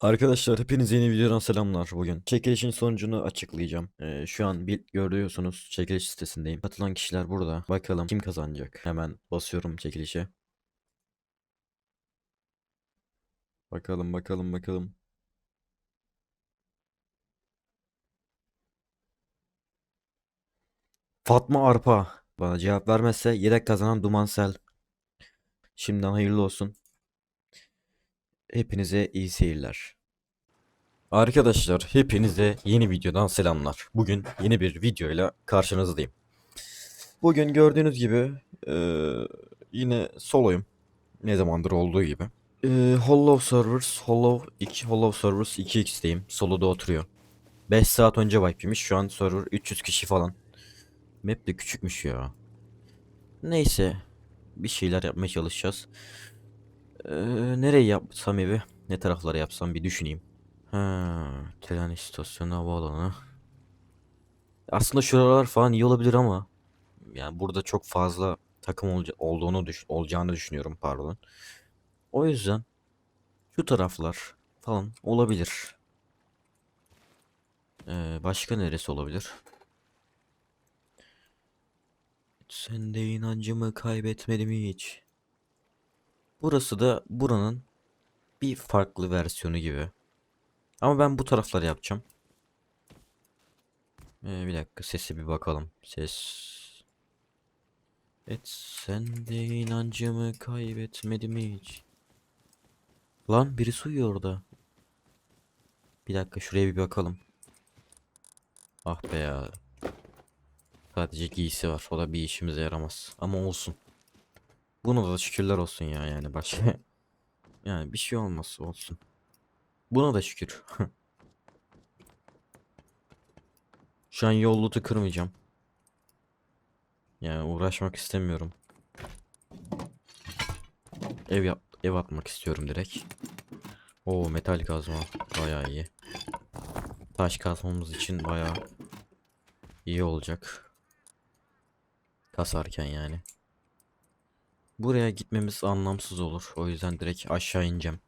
Arkadaşlar hepinize yeni videodan selamlar bugün. Çekilişin sonucunu açıklayacağım. Ee, şu an bir görüyorsunuz çekiliş sitesindeyim. Katılan kişiler burada. Bakalım kim kazanacak. Hemen basıyorum çekilişe. Bakalım bakalım bakalım. Fatma Arpa bana cevap vermezse yedek kazanan Dumansel. Şimdiden hayırlı olsun. Hepinize iyi seyirler. Arkadaşlar hepinize yeni videodan selamlar. Bugün yeni bir videoyla karşınızdayım. Bugün gördüğünüz gibi eee, yine soloyum. Ne zamandır olduğu gibi. Eee Hollow Servers, Hollow 2, Hollow Servers 2x'teyim. Soloda oturuyor. 5 saat önce wipe'ymiş. Şu an server 300 kişi falan. Map de küçükmüş ya. Neyse. Bir şeyler yapmaya çalışacağız. Eee nereye yapsam evi? Ne taraflara yapsam bir düşüneyim. Ha, tren istasyonu havaalanı. Aslında şuralar falan iyi olabilir ama yani burada çok fazla takım olca- olduğunu düş olacağını düşünüyorum pardon. O yüzden şu taraflar falan olabilir. Ee, başka neresi olabilir? Sen de inancımı kaybetmedim hiç. Burası da buranın bir farklı versiyonu gibi. Ama ben bu tarafları yapacağım. Ee, bir dakika sesi bir bakalım. Ses. Et sen de inancımı kaybetmedim hiç. Lan birisi uyuyor orada. Bir dakika şuraya bir bakalım. Ah be ya. Sadece giysi var. O da bir işimize yaramaz. Ama olsun. Buna da şükürler olsun ya yani başka. Yani bir şey olmaz olsun. Buna da şükür. Şu an yol loot'u kırmayacağım. Yani uğraşmak istemiyorum. Ev yap ev atmak istiyorum direkt. Oo metal kazma bayağı iyi. Taş kazmamız için bayağı iyi olacak. Kasarken yani. Buraya gitmemiz anlamsız olur. O yüzden direkt aşağı ineceğim.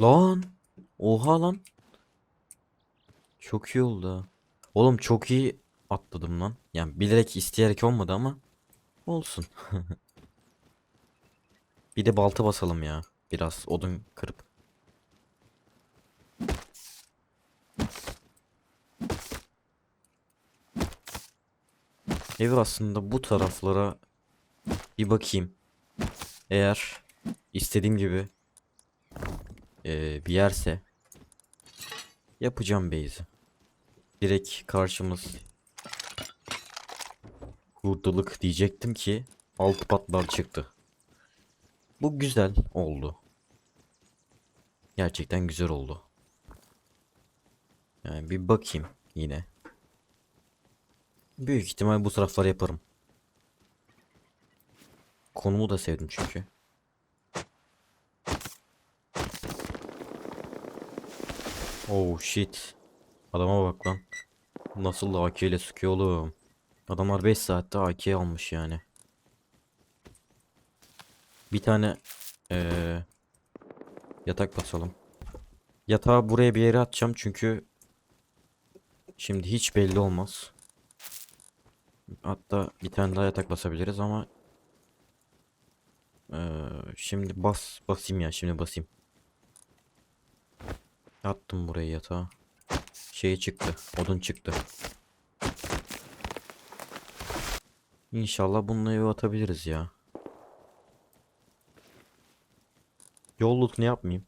Lan! Oha lan! Çok iyi oldu. Oğlum çok iyi atladım lan. Yani bilerek isteyerek olmadı ama olsun. Bir de balta basalım ya. Biraz odun kırıp. Ev aslında bu taraflara bir bakayım. Eğer istediğim gibi eee, bir yerse yapacağım base'i. Direkt karşımız hurdalık diyecektim ki alt patlar çıktı. Bu güzel oldu. Gerçekten güzel oldu. Yani bir bakayım yine. Büyük ihtimal bu tarafları yaparım. Konumu da sevdim çünkü. Oh shit. Adama bak lan. Nasıl da AK ile sıkıyor oğlum. Adamlar 5 saatte AK almış yani. Bir tane eee, yatak basalım. Yatağı buraya bir yere atacağım çünkü şimdi hiç belli olmaz. Hatta bir tane daha yatak basabiliriz ama eee, şimdi bas basayım ya şimdi basayım. Attım buraya yatağı. Şey çıktı. Odun çıktı. İnşallah bununla eve atabiliriz ya. Yol loot'unu yapmayayım.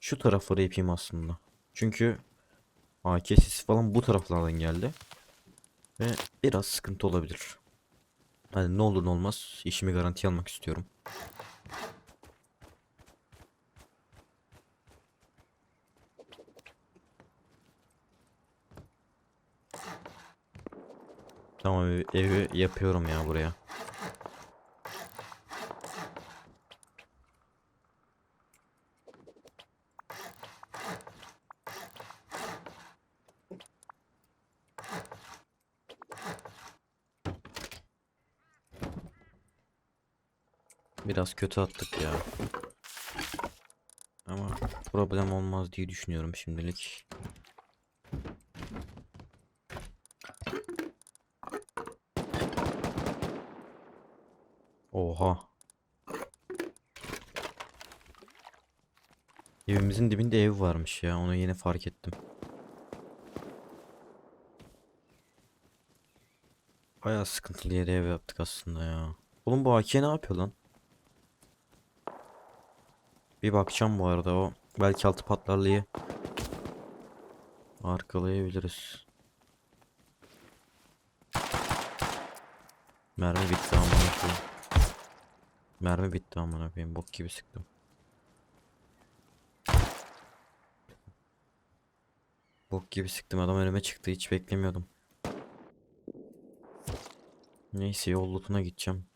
Şu tarafları yapayım aslında. Çünkü AK falan bu taraflardan geldi. Ve biraz sıkıntı olabilir. Hani ne olur ne olmaz işimi garantiye almak istiyorum. Tamam evi yapıyorum ya buraya. Biraz kötü attık ya. Ama problem olmaz diye düşünüyorum şimdilik. Oha. Evimizin dibinde ev varmış ya. Onu yeni fark ettim. Bayağı sıkıntılı yere ev yaptık aslında ya. Oğlum bu AK ne yapıyor lan? Bir bakacağım bu arada o. Belki altı patlarlıyı arkalayabiliriz. Mermi bitti amına koyayım. Mermi bitti amına koyayım. Bok gibi sıktım. Bok gibi sıktım adam önüme çıktı hiç beklemiyordum. Neyse yol lootuna gideceğim.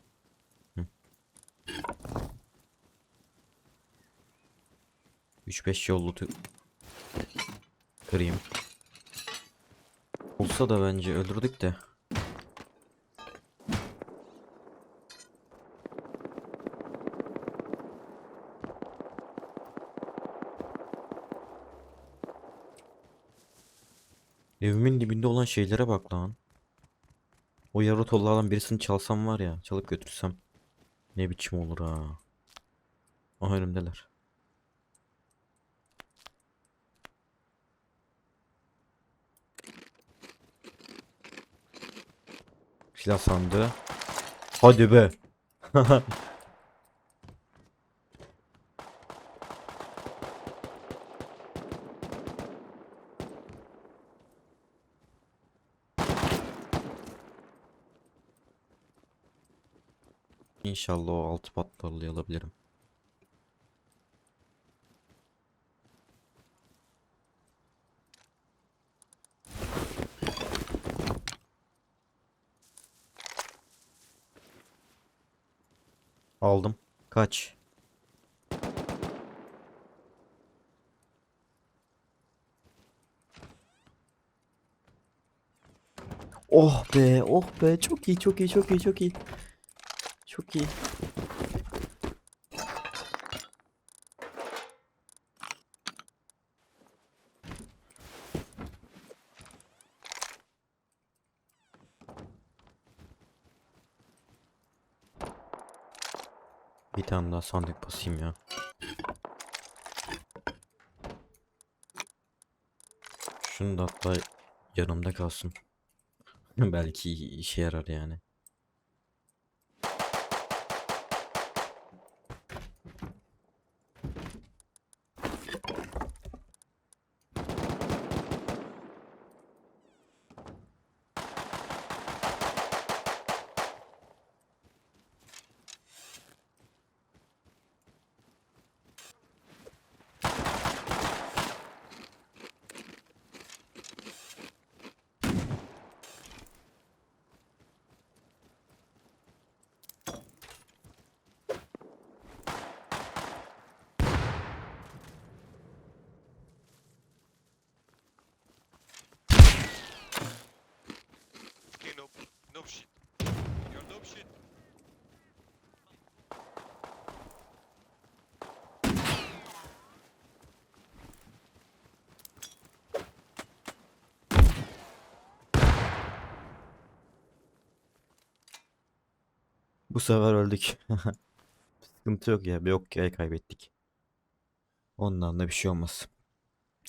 3-5 yol kırayım. Olsa da bence öldürdük de. Evimin dibinde olan şeylere bak lan. O yarı tollardan birisini çalsam var ya, çalıp götürsem ne biçim olur ha. Aha önümdeler. Silah sandığı. Hadi be. İnşallah o altı patlarlı alabilirim. Aldım. Kaç? Oh be, oh be. Çok iyi, çok iyi, çok iyi, çok iyi. Çok iyi. Bir tane daha sandık basayım ya. Şunu da hatta yanımda kalsın. Belki işe yarar yani. Shit. Bu sefer öldük. Sıkıntı yok ya. Bir ok yay kaybettik. Ondan da bir şey olmaz.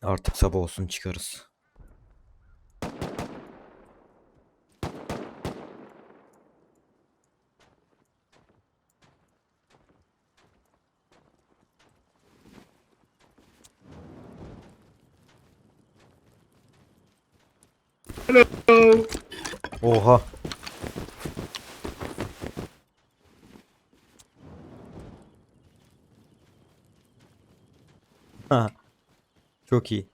Artık sabah olsun çıkarız. Oha. Ha. Çok iyi.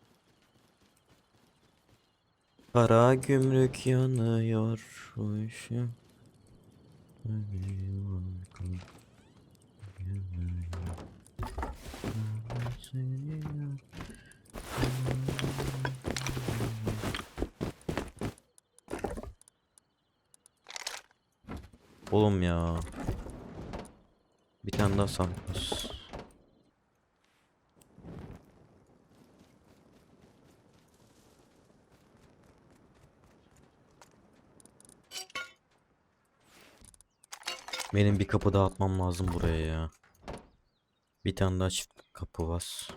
Kara gümrük yanıyor işim. Oğlum ya. Bir tane daha Santos. Benim bir kapı daha atmam lazım buraya ya. Bir tane daha çift kapı var.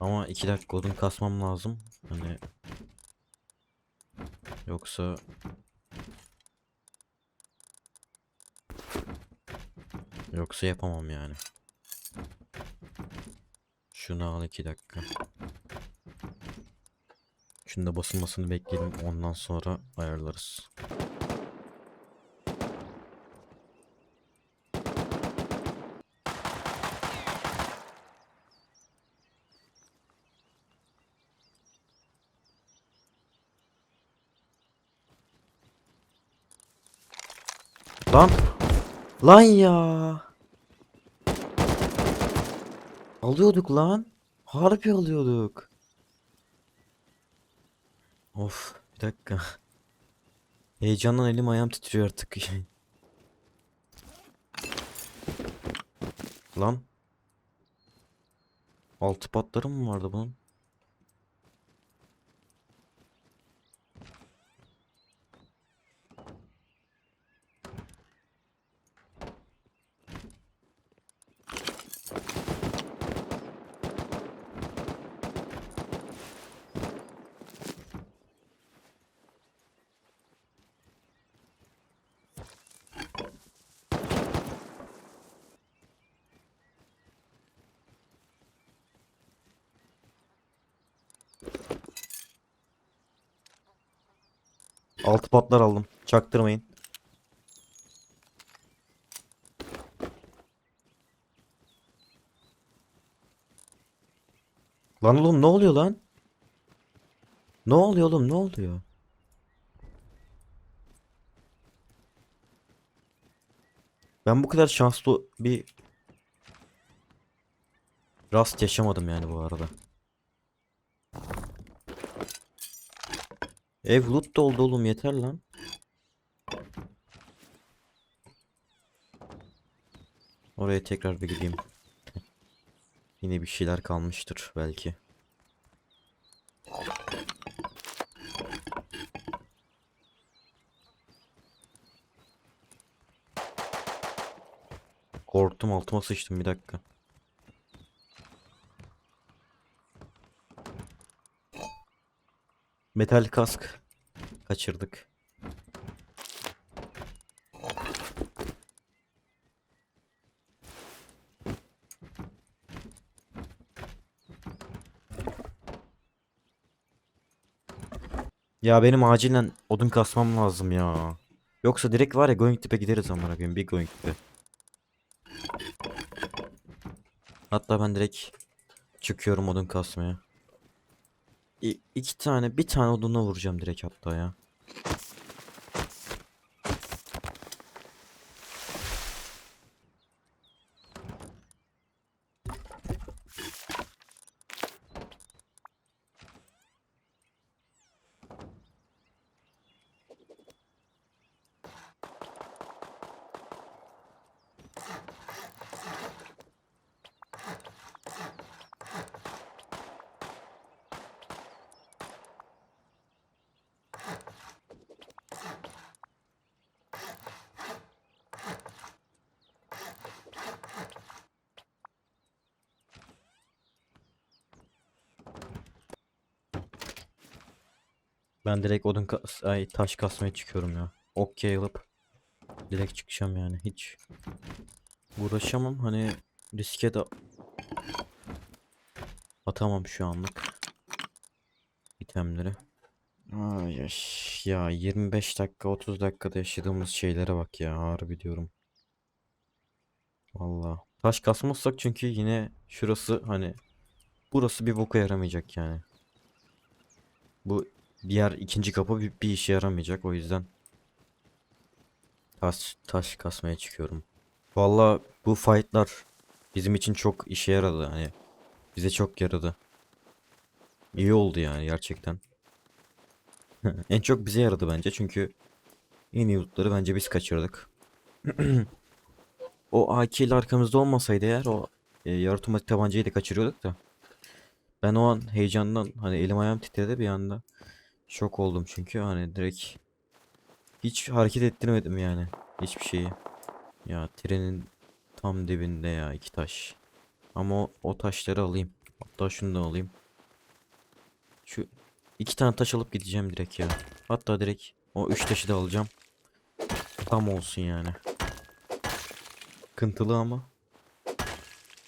Ama iki dakika odun kasmam lazım. Hani yoksa yoksa yapamam yani. Şunu al iki dakika. Şunu da basılmasını bekleyelim ondan sonra ayarlarız. Lan. Lan ya. Alıyorduk lan. Harbi alıyorduk. Of bir dakika. Heyecandan elim ayağım titriyor artık. Lan. Altı patları mı vardı bunun? Altı patlar aldım. Çaktırmayın. Lan oğlum ne oluyor lan? Ne oluyor oğlum ne oluyor? Ben bu kadar şanslı bir rast yaşamadım yani bu arada. Ev loot doldu oğlum yeter lan. Oraya tekrar bir gideyim. Yine bir şeyler kalmıştır belki. Korktum altıma sıçtım bir dakika. Metal kask kaçırdık. Ya benim acilen odun kasmam lazım ya. Yoksa direkt var ya Going Deep'e gideriz amına koyayım. Bir Going Deep'e. Hatta ben direkt çıkıyorum odun kasmaya. İ iki tane, bir tane odunla vuracağım direkt hatta ya. Ben direkt odun kas ay taş kasmaya çıkıyorum ya. Okey alıp direkt çıkacağım yani hiç uğraşamam hani riske de atamam şu anlık itemleri. Ay ya 25 dakika 30 dakikada yaşadığımız şeylere bak ya harbi diyorum. Vallahi taş kasmazsak çünkü yine şurası hani burası bir boka yaramayacak yani. Bu diğer ikinci kapı bir, bir işe yaramayacak o yüzden taş taş kasmaya çıkıyorum. Vallahi bu fight'lar bizim için çok işe yaradı hani bize çok yaradı. İyi oldu yani gerçekten. En çok bize yaradı bence çünkü en iyi lootları bence biz kaçırdık. O AK ile arkamızda olmasaydı eğer o e, yarı otomatik tabancayı da kaçırıyorduk da. Ben o an heyecandan hani elim ayağım titredi bir anda. Şok oldum çünkü hani direkt hiç hareket ettirmedim yani hiçbir şeyi. Ya trenin tam dibinde ya iki taş. Ama o, o taşları alayım. Hatta şunu da alayım. Şu iki tane taş alıp gideceğim direkt ya. Hatta direkt o üç taşı da alacağım. Tam olsun yani. Kıntılı ama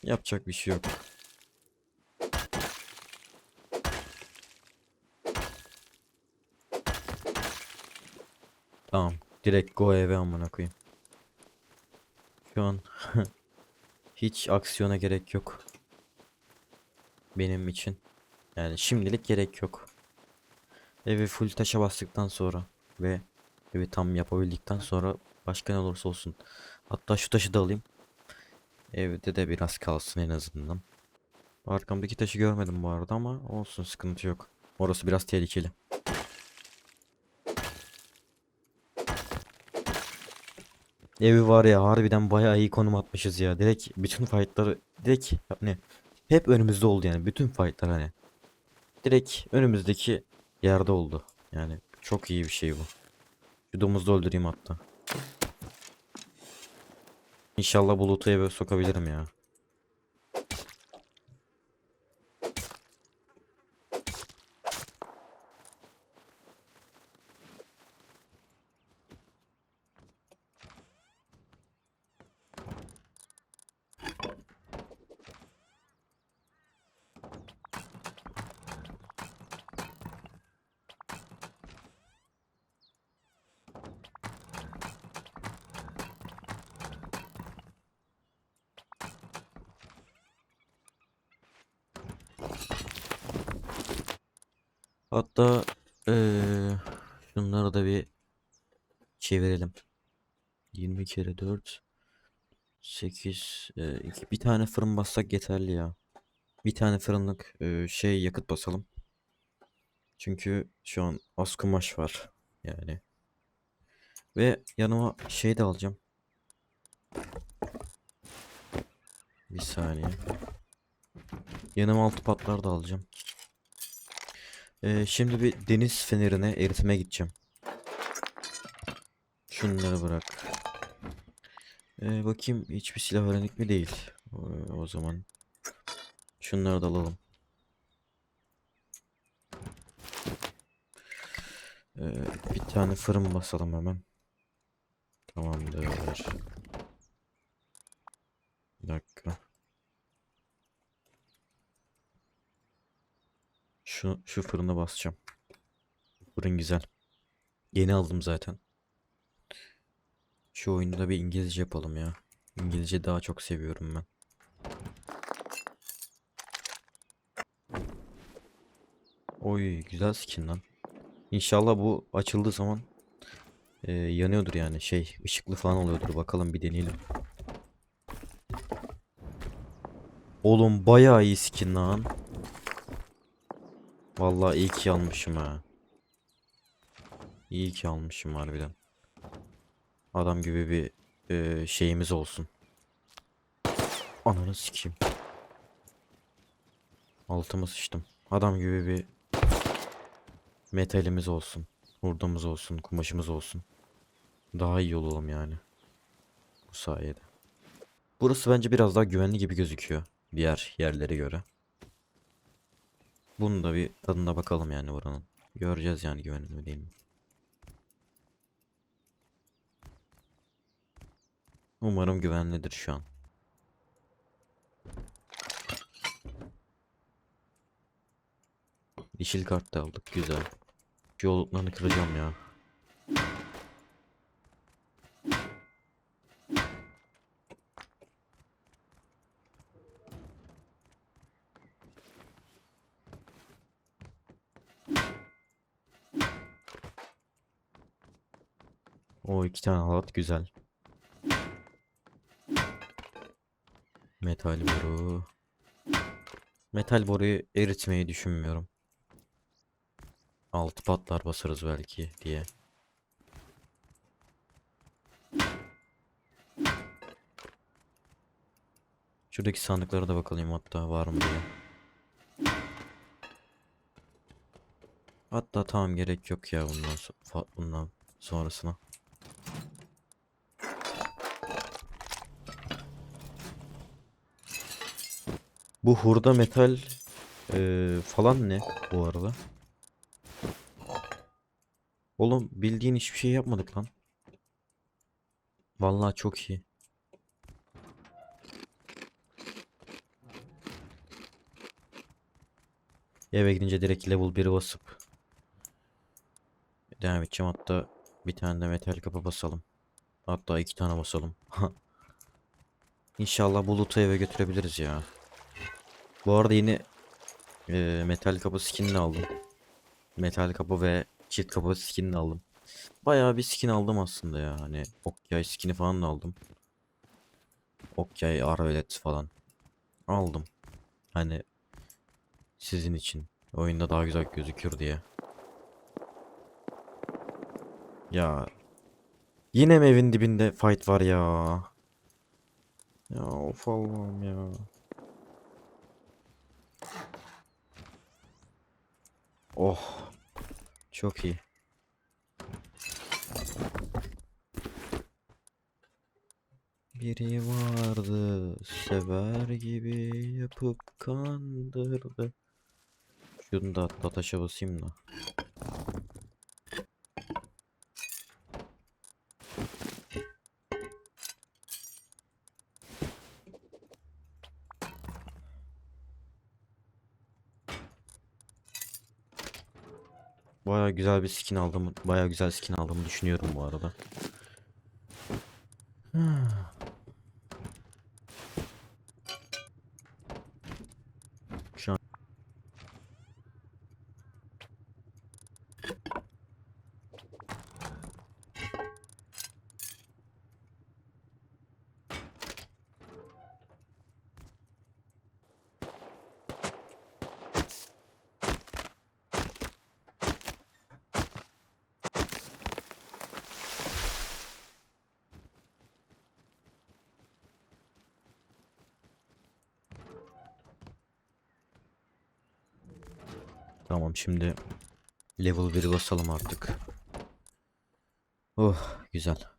yapacak bir şey yok. Tamam. Direkt go eve amına koyayım. Şu an hiç aksiyona gerek yok. Benim için. Yani şimdilik gerek yok. Evi full taşa bastıktan sonra ve evi tam yapabildikten sonra başka ne olursa olsun. Hatta şu taşı da alayım. Evde de biraz kalsın en azından. Arkamdaki taşı görmedim bu arada ama olsun sıkıntı yok. Orası biraz tehlikeli. Evi var ya harbiden bayağı iyi konum atmışız ya. Direkt bütün fightları direkt ne hep önümüzde oldu yani bütün fightlar hani. Direkt önümüzdeki yerde oldu. Yani çok iyi bir şey bu. Şu domuzu öldüreyim hatta. İnşallah bulutu eve sokabilirim ya. Hatta eee şunları da bir çevirelim. 20 kere 4 8 eee, iki- bir tane fırın bassak yeterli ya. Bir tane fırınlık eee, şey yakıt basalım. Çünkü şu an az kumaş var yani. Ve yanıma şey de alacağım. Bir saniye. Yanıma altı patlar da alacağım. Ee, şimdi bir deniz fenerine eritime gideceğim. Şunları bırak. Ee, bakayım hiçbir silah öğrendik mi değil. Ee, o zaman şunları da alalım. Ee, bir tane fırın basalım hemen. Tamamdır. Bir dakika. Şu, şu fırına basacağım. Fırın güzel. Yeni aldım zaten. Şu oyunu da bir İngilizce yapalım ya. İngilizce daha çok seviyorum ben. Oy güzel skin lan. İnşallah bu açıldığı zaman e, yanıyordur yani şey ışıklı falan oluyordur. Bakalım bir deneyelim. Oğlum bayağı iyi skin lan. Vallahi iyi ki almışım ha. İyi ki almışım harbiden. Adam gibi bir e, şeyimiz olsun. Ananı sikeyim. Altıma sıçtım. Adam gibi bir metalimiz olsun. Hurdamız olsun, kumaşımız olsun. Daha iyi olalım yani. Bu sayede. Burası bence biraz daha güvenli gibi gözüküyor. Diğer yerlere göre. Bunu da bir tadına bakalım yani buranın. Göreceğiz yani güvenli mi değil mi? Umarım güvenlidir şu an. Yeşil kart da aldık güzel. Şu yolluklarını kıracağım ya. O iki tane halat güzel. Metal boru. Metal boruyu eritmeyi düşünmüyorum. Altı patlar basarız belki diye. Şuradaki sandıklara da bakalım hatta var mı diye. Hatta tamam gerek yok ya bundan so- bundan sonrasına. Bu hurda metal eee, falan ne bu arada? Oğlum bildiğin hiçbir şey yapmadık lan. Vallahi çok iyi. Eve gidince direkt level 1'i basıp devam edeceğim. Hatta bir tane de metal kapı basalım. Hatta iki tane basalım. İnşallah bulutu eve götürebiliriz ya. Bu arada yeni e, metal kapı skinini aldım. Metal kapı ve çift kapı skinini aldım. Bayağı bir skin aldım aslında ya. Hani Okyay skini falan da aldım. Okyay Arvelet falan. Aldım. Hani sizin için. Oyunda daha güzel gözükür diye. Ya. Yine mi evin dibinde fight var ya? Ya of Allah'ım ya. Oh. Çok iyi. Biri vardı sever gibi yapıp kandırdı. Şunu da atla basayım da. Baya güzel bir skin aldım. Baya güzel skin aldığımı düşünüyorum bu arada. Şu an Tamam şimdi level 1'i basalım artık. Oh güzel.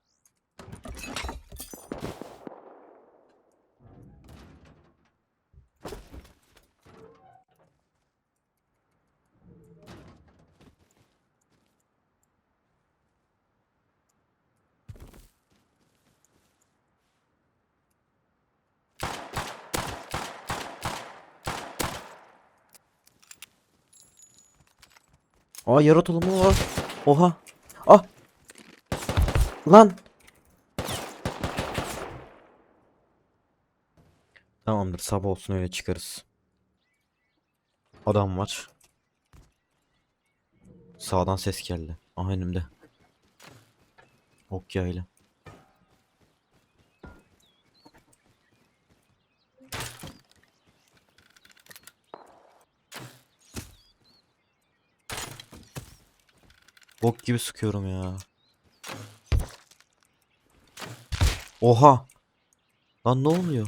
Aa yaratılımı var. Oha. Ah. Lan. Tamamdır sabah olsun öyle çıkarız. Adam var. Sağdan ses geldi. Aha önümde. Ok yaylı. Bok gibi sıkıyorum ya. Oha. Lan ne oluyor?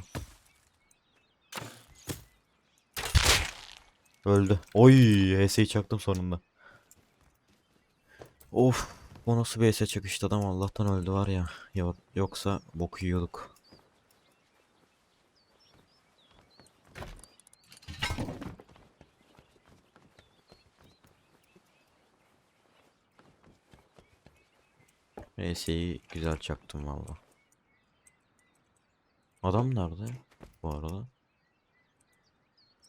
Öldü. Oy, HS'yi çaktım sonunda. Of, bu nasıl bir HS çakıştı adam Allah'tan öldü var ya. Ya yoksa bok yiyorduk. HS'yi güzel çaktım valla. Adam nerede bu arada?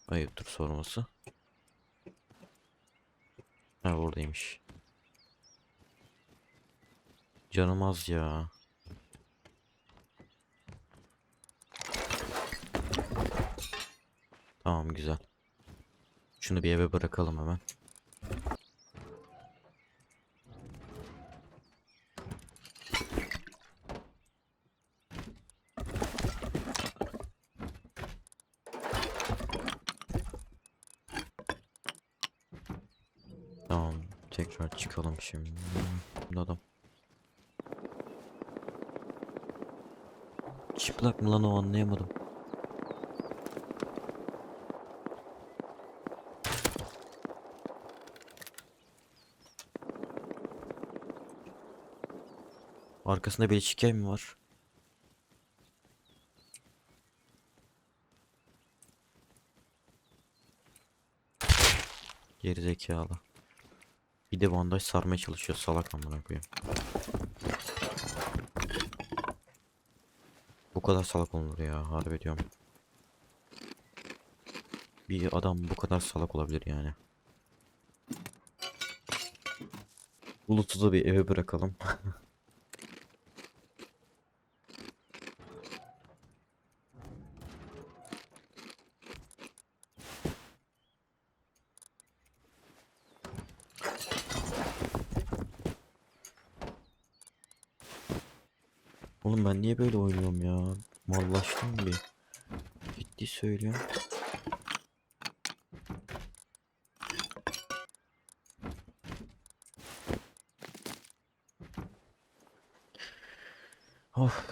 Ayıptır sorması. Ha buradaymış. Canım az ya. Tamam güzel. Şunu bir eve bırakalım hemen. Tamam tekrar çıkalım şimdi. Adam. Çıplak mı lan o anlayamadım. Arkasında bir şike mi var? Geri zekalı. Bir de bandaj sarmaya çalışıyor salak amına koyayım. Bu kadar salak olunur ya harbi diyorum. Bir adam bu kadar salak olabilir yani. Da bir eve bırakalım. Oğlum ben niye böyle oynuyorum ya? Mallaştım bir. Ciddi söylüyorum. Of.